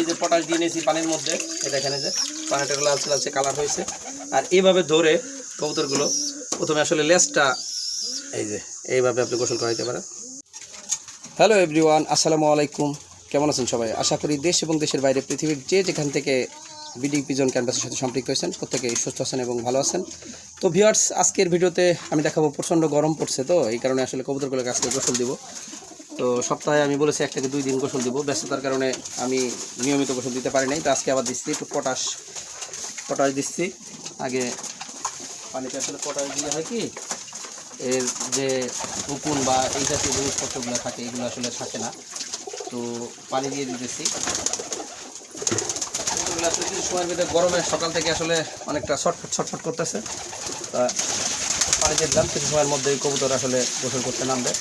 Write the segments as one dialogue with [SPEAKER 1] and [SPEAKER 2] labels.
[SPEAKER 1] এই যে পটাশ দিয়ে নিয়েছি পানির মধ্যে। দেখেন এই যে, পানিটা লালচে লালচে কালার হয়েছে। আর এইভাবে ধরে কবুতরগুলো প্রথমে আসলে লেজটা এই যে, এইভাবে আপনি গোসল করাইতে পারেন। হ্যালো এভরিওয়ান আসসালামু আলাইকুম। কেমন আছেন সবাই? আশা করি দেশ এবং দেশের বাইরে পৃথিবীর যে যেখান থেকে বিডি পিজন ক্যানভাসের সাথে সম্পৃক্ত হয়েছেন প্রত্যেকে সুস্থ আছেন এবং ভালো আছেন। তো ভিউয়ার্স আজকের ভিডিওতে আমি দেখাবো প্রচণ্ড গরম পড়ছে তো, এই কারণে আসলে কবুতরগুলোকে আজকে গোসল দিব। তো সপ্তাহে আমি বলেছি এক থেকে দুই দিন গোসল দিব। ব্যস্ততার কারণে আমি নিয়মিত গোসল দিতে পারি নাই। তো আজকে আবার দিচ্ছি, একটু পটাশ পটাশ দিচ্ছি। আগে পানিতে আসলে পটাশ দিলে হয় কি, এর যে উকুন বা এই জাতীয় জিনিসপত্রগুলো থাকে, এগুলো আসলে থাকে না। তো পানি দিয়ে দিতেছি। কিছু সময়ের ভিতরে গরমে সকাল থেকে আসলে অনেকটা ছটফট ছটফট করতেছে। তা পানি দিয়ে দিলাম। কিছু সময়ের মধ্যেই কবুতর আসলে গোসল করতে নামবে।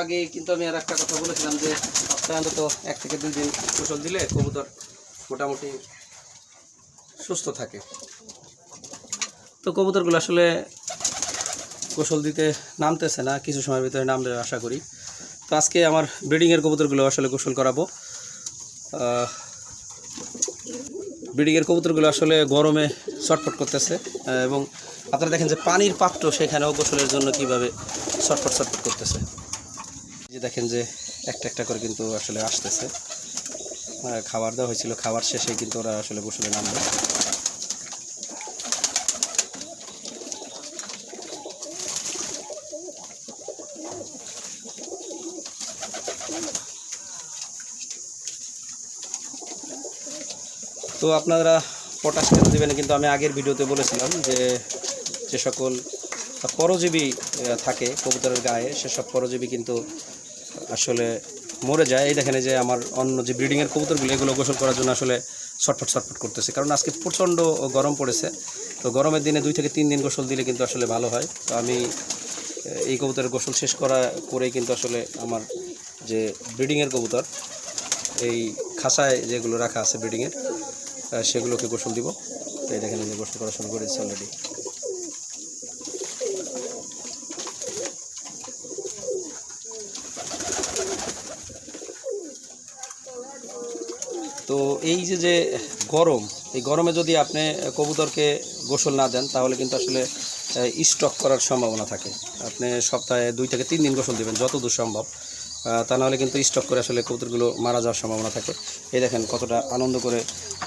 [SPEAKER 1] আগে কিন্তু আমি আর একটা কথা বলেছিলাম যে সপ্তাহে অন্তত এক থেকে দুই দিন গোসল দিলে কবুতর মোটামুটি সুস্থ থাকে। তো কবুতরগুলো আসলে গোসল দিতে নামতেছে না, কিছু সময়ের ভিতরে নামবে আশা করি। তো আজকে আমার ব্রিডিংয়ের কবুতরগুলো আসলে গোসল করাবো। ব্রিডিংয়ের কবুতরগুলো আসলে গরমে ছটফট করতেছে এবং আপনারা দেখেন যে পানির পাত্র সেখানেও গোসলের জন্য কীভাবে ছটফট ছটফট করতেছে। যে দেখেন যে একটা একটা করে কিন্তু আসলে আসতেছে। খাবার দেওয়া হয়েছিল, খাবার শেষে কিন্তু ওরা আসলে গোসলে নামবে তো আপনারা পটাশ কেন দেবেন? কিন্তু আমি আগের ভিডিওতে বলেছিলাম যে যে সকল পরজীবী থাকে কবুতরের গায়ে, সেসব পরজীবী কিন্তু আসলে মরে যায়। এই দেখেন যে আমার অন্য যে ব্রিডিংয়ের কবুতরগুলো, এগুলো গোসল করার জন্য আসলে ছটফট ছটফট করতেছে। কারণ আজকে প্রচণ্ড গরম পড়েছে। তো গরমের দিনে দুই থেকে তিন দিন গোসল দিলে কিন্তু আসলে ভালো হয়। তো আমি এই কবুতরের গোসল শেষ করা করেই কিন্তু আসলে আমার যে ব্রিডিংয়ের কবুতর, এই খাসায় যেগুলো রাখা আছে ব্রিডিংয়ের সেগুলোকে গোসল দিব। তো এই দেখেন যে গোসল করা শুরু করেছি অলরেডি তো এই যে যে গরম, এই গরমে যদি আপনি কবুতরকে গোসল না দেন, তাহলে কিন্তু আসলে স্টক করার সম্ভাবনা থাকে। আপনি সপ্তাহে দুই থেকে তিন দিন গোসল দেবেন, যতদূর সম্ভব। তা নাহলে কিন্তু স্টক করে আসলে কবুতরগুলো মারা যাওয়ার সম্ভাবনা থাকে। এই দেখেন কতটা আনন্দ করে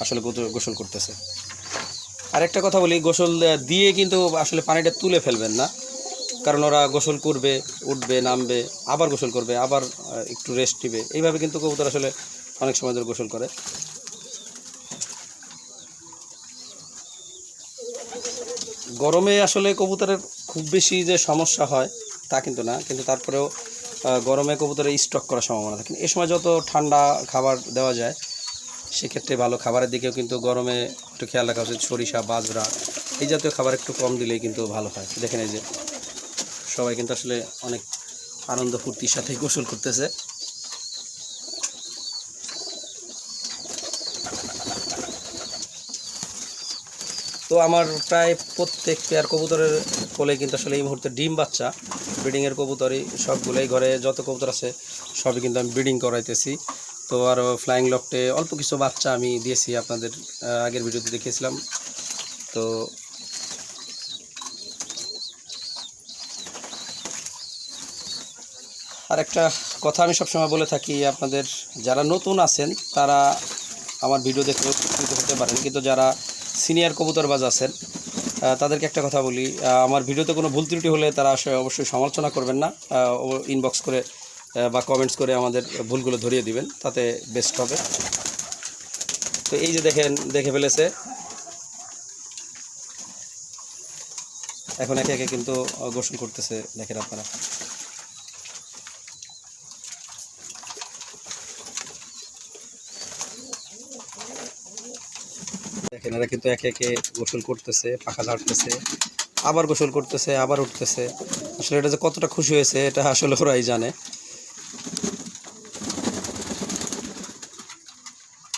[SPEAKER 1] আসলে কবুতর গোসল করতেছে। আরেকটা কথা বলি, গোসল দিয়ে কিন্তু আসলে পানিটা তুলে ফেলবেন না। কারণ ওরা গোসল করবে, উঠবে, নামবে, আবার গোসল করবে, আবার একটু রেস্ট নেবে। এইভাবে কিন্তু কবুতর আসলে অনেক সময় ধরে গোসল করে। গরমে আসলে কবুতরের খুব বেশি যে সমস্যা হয় তা কিন্তু না, কিন্তু তারপরেও গরমে কবুতরের স্টক করার সম্ভাবনা থাকে। এ সময় যত ঠান্ডা খাবার দেওয়া যায়, সেক্ষেত্রে ভালো খাবারের দিকেও কিন্তু গরমে একটু খেয়াল রাখা উচিত। সরিষা, বাজরা এই জাতীয় খাবার একটু কম দিলেই কিন্তু ভালো হয়। দেখেন এই যে, সবাই কিন্তু আসলে অনেক আনন্দ ফুর্তির সাথে গোসল করতেছে। তো আমার প্রায় প্রত্যেক পেয়ার কবুতরের কোলে কিন্তু আসলে এই মুহূর্তে ডিম বাচ্চা ব্রিডিংয়ের কবুতরই সবগুলোই ঘরে যত কবুতর আছে সবই কিন্তু আমি ব্রিডিং করাইতেছি। তো আরও ফ্লাইং লকটে অল্প কিছু বাচ্চা আমি দিয়েছি আপনাদের আগের ভিডিওতে দেখিয়েছিলাম। তো আর একটা কথা আমি সবসময় বলে থাকি, আপনাদের যারা নতুন আছেন তারা আমার ভিডিও দেখে হতে পারেন, কিন্তু যারা সিনিয়র কবুতরবাজ আছেন। তাদেরকে একটা কথা বলি। আমার ভিডিওতে কোনো ভুল ত্রুটি হলে তারা অবশ্যই সমালোচনা করবেন না। ইনবক্স করে বা কমেন্টস করে আমাদের ভুলগুলো ধরিয়ে দিবেন, তাতে বেস্ট হবে। তো এই যে দেখেন, দেখে ফেলেছে। এখন একে একে কিন্তু গোসল করতেছে, দেখেন আপনারা। এরা কিন্তু একে একে গোসল করতেছে, পাখা ঝাড়তেছে, আবার গোসল করতেছে, আবার উঠতেছে। আসলে এটা যে কতটা খুশি হয়েছে, এটা আসলে ওরাই জানে।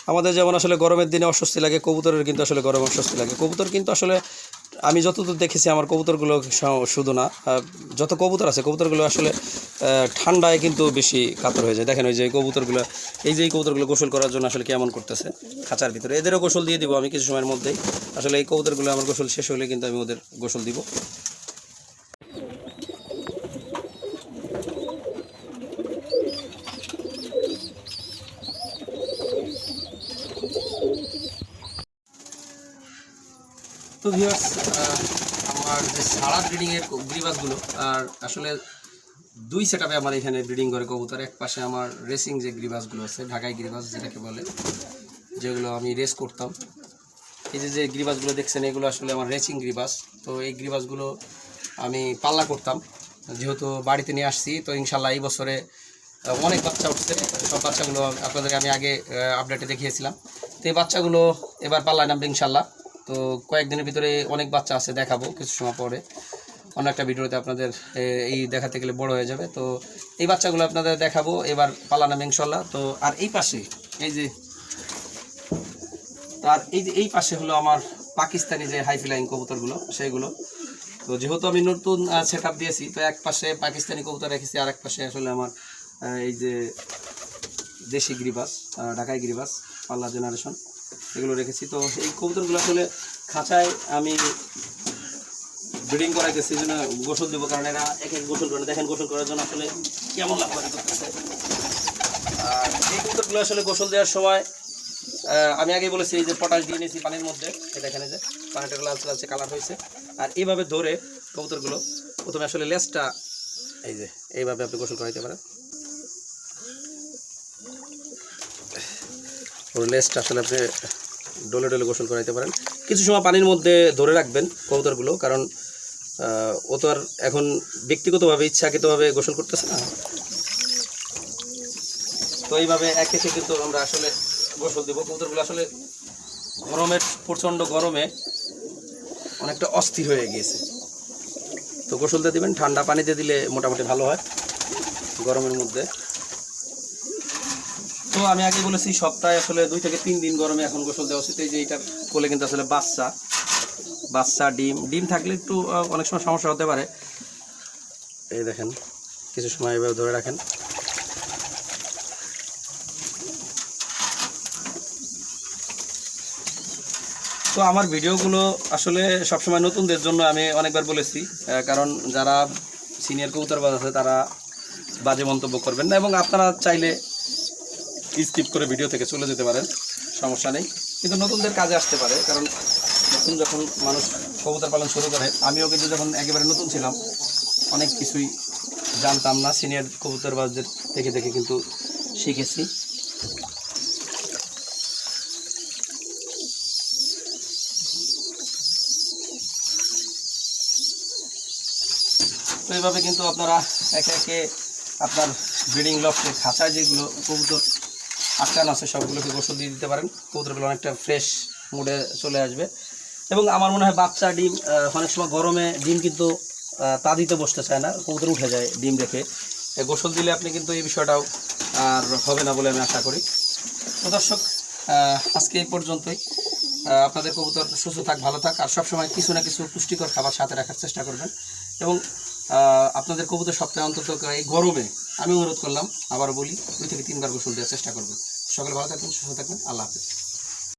[SPEAKER 1] আমাদের যেমন আসলে গরমের দিনে অস্বস্তি লাগে, কবুতরের কিন্তু আসলে গরম অস্বস্তি লাগে। কবুতর কিন্তু আসলে আমি যতদূর দেখেছি, আমার কবুতরগুলো শুধু না যত কবুতর আছে, কবুতরগুলো আসলে ঠান্ডায় কিন্তু বেশি কাতর হয়ে যায়। দেখেন ওই যে কবুতরগুলো, এই যে কবুতরগুলো গোসল করার জন্য আসলে কেমন করতেছে খাঁচার ভিতরে। এদেরও গোসল দিয়ে দিব আমি কিছু সময়ের মধ্যেই। আসলে এই কবুতরগুলো আমার গোসল শেষ হলে কিন্তু আমি ওদের গোসল দিব। তো ভিউয়ার্স আমার যে সারা ব্রিডিংয়ের গ্রিবাসগুলো আর আসলে দুই সেটআপে আমার এখানে ব্রিডিং করে কবুতর। এক পাশে আমার রেসিং যে গ্রিবাসগুলো আছে, ঢাকাই গ্রিবাস যেটাকে বলে, যেগুলো আমি রেস করতাম। এই যে যে গ্রিবাসগুলো দেখছেন, এগুলো আসলে আমার রেসিং গ্রিবাস তো এই গ্রিবাসগুলো আমি পাল্লা করতাম। যেহেতু বাড়িতে নিয়ে আসছি, তো ইনশাল্লাহ এই বছরে অনেক বাচ্চা উঠছে। সব বাচ্চাগুলো আপনাদেরকে আমি আগে আপডেটে দেখিয়েছিলাম। তো এই বাচ্চাগুলো এবার পাল্লায় নামবে ইনশাল্লাহ। তো কয়েকদিনের ভিতরে অনেক বাচ্চা আছে দেখাবো কিছু সময় পরে। অন্য একটা ভিডিওতে আপনাদের এই দেখাতে গেলে বড় হয়ে যাবে। তো এই বাচ্চাগুলো আপনাদের দেখাবো, এবার পাল্লা নামবে ইনশাল্লাহ তো, আর এই পাশে, এই যে তার এই যে, এই পাশে হলো আমার পাকিস্তানি যে হাই ফ্লাইং কবুতরগুলো সেগুলো তো যেহেতু আমি নতুন সেট দিয়েছি, তো এক পাশে পাকিস্তানি কবুতর রেখেছি আর এক পাশে আসলে আমার এই যে দেশি গিরিবাস ঢাকাই গিরিবাস, পাল্লা জেনারেশন। এগুলো রেখেছি। তো এই কবুতরগুলো আসলে খাঁচায় আমি ব্রিডিং করাইতেছি এই জন্য গোসল দেবো, কারণ এরা এক এক গোসল করে, দেখেন গোসল করার জন্য আসলে কেমন লাফালাফি করতেছে আর এই কবুতরগুলো আসলে গোসল দেওয়ার সময় আমি আগে বলেছি এই যে পটাশ দিয়ে নিয়েছি পানির মধ্যে এটা এখানে যে, পানিটা লালচে লালচে কালার হয়েছে। আর এইভাবে ধরে কবুতরগুলো, প্রথমে আসলে লেসটা এই যে, এইভাবে আপনি গোসল করাইতে পারেন। ওর লেজটা আসলে আপনি ডলে ডলে গোসল করাইতে পারেন। কিছু সময় পানির মধ্যে ধরে রাখবেন কবুতরগুলো, কারণ ও তো আর এখন ব্যক্তিগতভাবে ইচ্ছাকৃতভাবে গোসল করতেছে না। তো এইভাবে এক একে কিন্তু আমরা আসলে গোসল দেবো। কবুতরগুলো আসলে গরমের, প্রচণ্ড গরমে অনেকটা অস্থির হয়ে গিয়েছে। তো গোসল দিয়ে দিবেন, ঠান্ডা পানিতে দিলে মোটামুটি ভালো হয় গরমের মধ্যে। তো আমি আগে বলেছি, সপ্তাহে আসলে দুই থেকে তিন দিন গরমে এখন গোসল দেওয়া উচিত। এই যে এইটার কোলে কিন্তু আসলে বাচ্চা বাচ্চা, ডিম। ডিম থাকলে একটু অনেক সময় সমস্যা হতে পারে। এই দেখেন, কিছু সময় এভাবে ধরে রাখেন। তো আমার ভিডিওগুলো আসলে সবসময় নতুনদের জন্য আমি অনেকবার বলেছি কারণ যারা সিনিয়র কবুতরবাজ আছে, তারা বাজে মন্তব্য করবেন না। এবং আপনারা চাইলে স্কিপ করে ভিডিও থেকে চলে যেতে পারেন, সমস্যা নেই। কিন্তু নতুনদের কাজে আসতে পারে, কারণ নতুন যখন মানুষ কবুতর পালন শুরু করে, আমিও কিন্তু যখন একেবারে নতুন ছিলাম, অনেক কিছুই জানতাম না সিনিয়র কবুতরবাজদের দেখে দেখে কিন্তু শিখেছি। তো এইভাবে কিন্তু আপনারা একে একে আপনার ব্রিডিং লফটে খাঁচায় যেগুলো কবুতর আটকান আছে, সবগুলোকে গোসল দিয়ে দিতে পারেন। কবুতরগুলো অনেকটা ফ্রেশ মুডে চলে আসবে। এবং আমার মনে হয় বাচ্চা ডিম অনেক সময় গরমে ডিম কিন্তু তা দিতে বসতে চায় না, কবুতর উঠে যায় ডিম রেখে। গোসল দিলে আপনি কিন্তু এই বিষয়টাও আর হবে না বলে আমি আশা করি। তো দর্শক আজকে এই পর্যন্তই। আপনাদের কবুতর সুস্থ থাক, ভালো থাক, আর সবসময় কিছু না কিছু পুষ্টিকর খাবার সাথে রাখার চেষ্টা করবেন। এবং আপনাদের কবুতর সপ্তাহে অন্তত এই গরমে আমি অনুরোধ করলাম আবার বলি, দুই থেকে তিনবার গোসল দেওয়ার চেষ্টা করবেন। সকলে ভালো থাকবেন, সুস্থ থাকবেন, আল্লাহ হাফিজ।